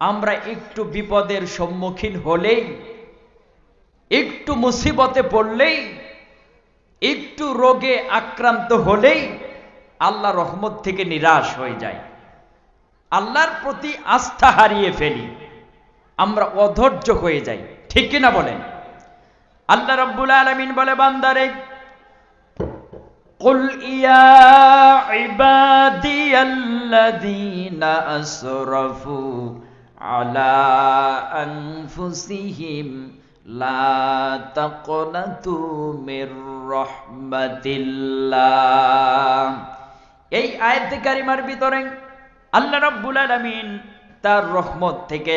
আমরা একটু বিপদের সম্মুখীন হলেই একটু মুসিবতে পড়লেই একটু রোগে আক্রান্ত হলেই আল্লাহ রহমত থেকে নিরাশ হয়ে যায় আল্লাহর প্রতি আস্থা হারিয়ে ফেলি আমরা অধৈর্য হয়ে যাই ঠিক কিনা বলেন আল্লাহ রব্বুল আলমিন বলে বান্দারে قل يا عبادي الذين أسرفوا على أنفسهم لا تقنطوا من رحمة الله এই আয়াতে কারিমার ভিতরে আল্লাহ রাব্বুল আলামিন তার রহমত থেকে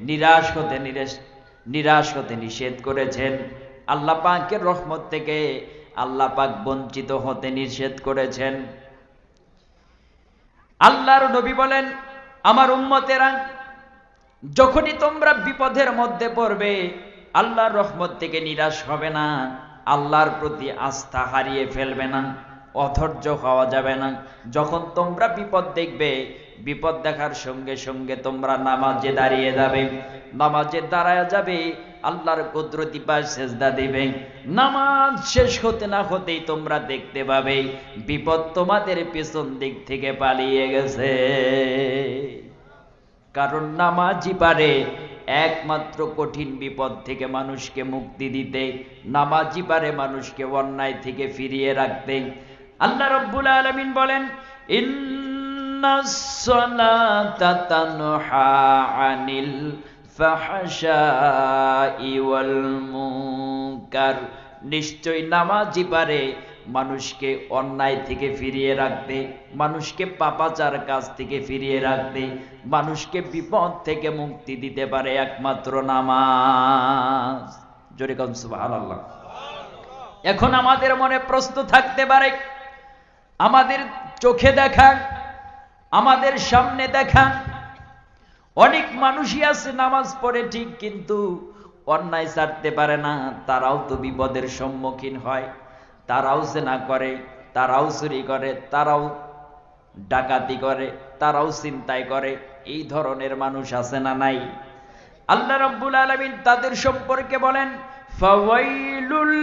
নিরাশ হতে নিরাশ নিরাশ হতে নিষেধ করেছেন আল্লাহ পাকের রহমত থেকে আল্লাহ পাক বঞ্চিত হতে নিষেধ করেছেন আল্লাহর নবী বলেন আমার উম্মতেরা যখনই তোমরা বিপদের মধ্যে পড়বে, আল্লাহর রহমত থেকে নিরাশ হবে না, আল্লাহর প্রতি আস্থা হারিয়ে ফেলবে না, অধৈর্য হওয়া যাবে না। যখন তোমরা বিপদ দেখবে, বিপদ দেখার সঙ্গে সঙ্গে তোমরা নামাজে দাঁড়িয়ে যাবে। নামাজে দাঁড়ায় যাবে, আল্লাহর কুদরতি পাশ সেজদা দিবে। নামাজ শেষ হতে না হতেই তোমরা দেখতে পাবে, বিপদ তোমাদের পেছন দিক থেকে পালিয়ে গেছে। কারণ নামাজই পারে। একমাত্র কঠিন বিপদ থেকে মানুষকে মুক্তি দিতে, নামাজই পারে মানুষকে অন্যায় থেকে ফিরিয়ে রাখতে। আল্লাহ রব্বুল আলমিন বলেন আনিল নিশ্চয় নামাজি পারে মানুষকে অন্যায় থেকে ফিরিয়ে রাখতে, মানুষকে পাপাচার কাজ থেকে ফিরিয়ে রাখতে, মানুষকে বিপদ থেকে মুক্তি দিতে পারে একমাত্র নামাজ। জোরে সুবহানাল্লাহ। এখন আমাদের মনে প্রশ্ন থাকতে পারে, আমাদের চোখে দেখা আমাদের সামনে দেখা অনেক মানুষই আছে নামাজ পড়ে ঠিক, কিন্তু অন্যায় ছাড়তে পারে না, তারাও তো বিপদের সম্মুখীন হয়। তারাও সেনা করে তারাও চুরি করে তারাও ডাকাতি করে তারাও চিন্তায় করে, এই ধরনের মানুষ আছে না নাই? আল্লাহ রব্বুল আলমিন তাদের সম্পর্কে বলেন, ফাওয়াইলুল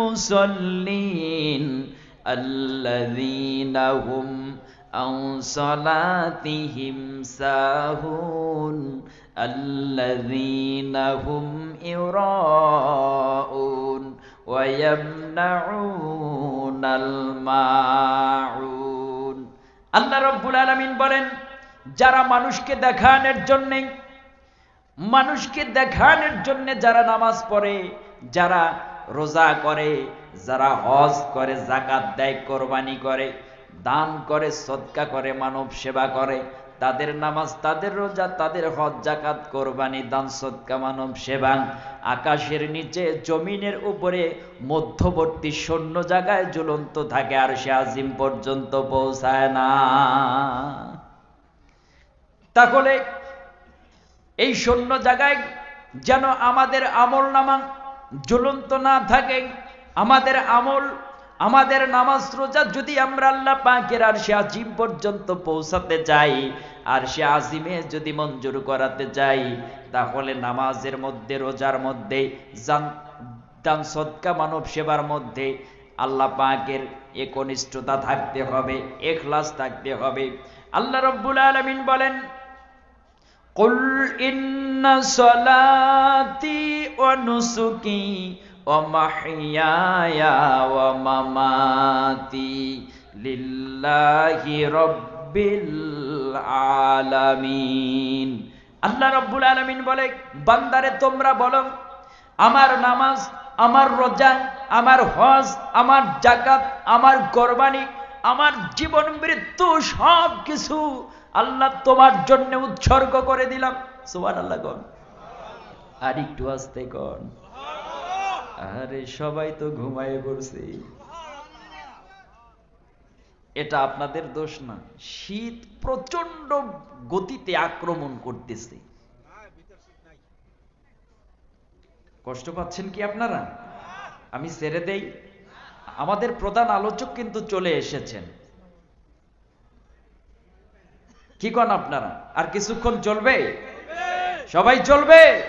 মুসল্লিন আল্লাহ রাব্বুল আলামিন বলেন, যারা মানুষকে দেখানোর জন্যে, মানুষকে দেখানোর জন্য যারা নামাজ পড়ে, যারা রোজা করে, যারা হজ করে জাকাত দেয়, কোরবানি করে, দান করে সৎকা করে, মানব সেবা করে তাদের নামাজ, তাদের রোজা, তাদের হজ, জাকাত, কোরবানি, দান, সৎকা, মানব সেবা। আকাশের নিচে, জমিনের উপরে মধ্যবর্তী শূন্য জায়গায় জ্বলন্ত থাকে আর সে আজিম পর্যন্ত পৌঁছায় না। তাহলে এই শূন্য জায়গায় যেন আমাদের আমল নামা জ্বলন্ত না থাকে, আমাদের আমল আমাদের নামাজ রোজা যদি আমরা আল্লাহ পাকের আর সে আজিম পর্যন্ত পৌঁছাতে চাই আর সে আজিমে যদি মঞ্জুর করাতে চাই তাহলে নামাজের মধ্যে রোজার মধ্যে দান সৎকা মানব সেবার মধ্যে আল্লাহ পাকের একনিষ্ঠতা থাকতে হবে এখলাস থাকতে হবে আল্লাহ রব্বুল আলমিন বলেন قل إن صلاتي ونسكي ومحياي ومماتي لله رب العالمين আল্লাহ রব্বুল আলমিন বলে বান্দারে তোমরা বলো আমার নামাজ আমার রোজা আমার হজ আমার জাকাত আমার কোরবানি আমার জীবন মৃত্যু সব কিছু আল্লাহ তোমার জন্য উৎসর্গ করে দিলাম সুবান আল্লাহ গন আর একটু আসতে কন আরে সবাই তো ঘুমায় পড়ছে। এটা আপনাদের দোষ না। শীত প্রচণ্ড গতিতে আক্রমণ করতেছে। কষ্ট পাচ্ছেন কি আপনারা? আমি ছেড়ে দেই। আমাদের প্রধান আলোচক কিন্তু চলে এসেছেন। কি কন আপনারা? আর কিছুক্ষণ চলবে? সবাই চলবে?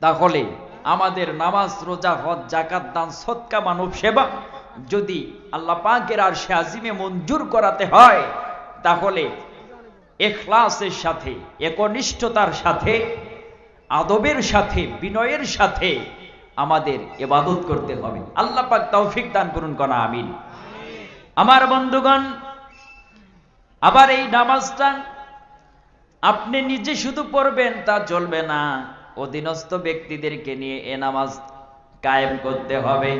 তাহলে আমাদের নামাজ, রোজা, হজ জাকাত দান, সৎকা, মানব সেবা যদি আল্লাহ পাকের আর সে আজিমে মঞ্জুর করাতে হয়, তাহলে এখলাসের সাথে, একনিষ্ঠতার সাথে, আদবের সাথে, বিনয়ের সাথে আমাদের এবাদত করতে হবে। আল্লাহ পাক তৌফিক দান করুন কনা, আমিন। আমার বন্ধুগণ, আবার এই নামাজটা আপনি নিজে শুধু পড়বেন, তা চলবে না। অধীনস্থ ব্যক্তিদেরকে নিয়ে এ নামাজ কায়েম করতে হবে,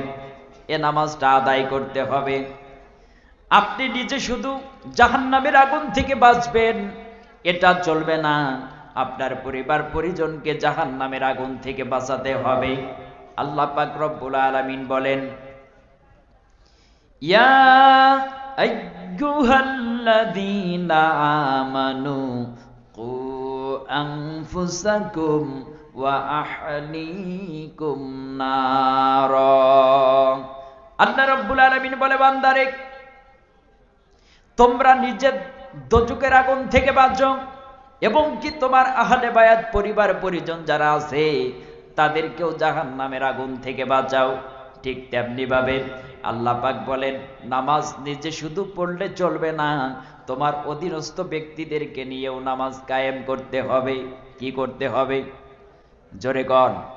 এ নামাজটা আদায় করতে হবে। আপনি নিজে শুধু জাহান্নামের আগুন থেকে বাঁচবেন, এটা চলবে না। আপনার পরিবার পরিজনকে জাহান্নামের আগুন থেকে বাঁচাতে হবে। আল্লাহ পাক রব্বুল আলামিন বলেন, ইয়া আইয়ুহাল্লাযীনা আমানু ওয়া আহলিকুম নার। আল্লাহ বলে, বান্দারে, তোমরা নিজের দোজকের আগুন থেকে বাঁচো, এবং কি তোমার আহলে বায়াত পরিবার পরিজন যারা আছে, তাদেরকেও জাহান নামের আগুন থেকে বাঁচাও। ঠিক তেমনি ভাবে আল্লাহ পাক বলেন, নামাজ নিজে শুধু পড়লে চলবে না, তোমার অধীনস্থ ব্যক্তিদেরকে নিয়েও নামাজ কায়েম করতে হবে। কি করতে হবে? জোরে কন।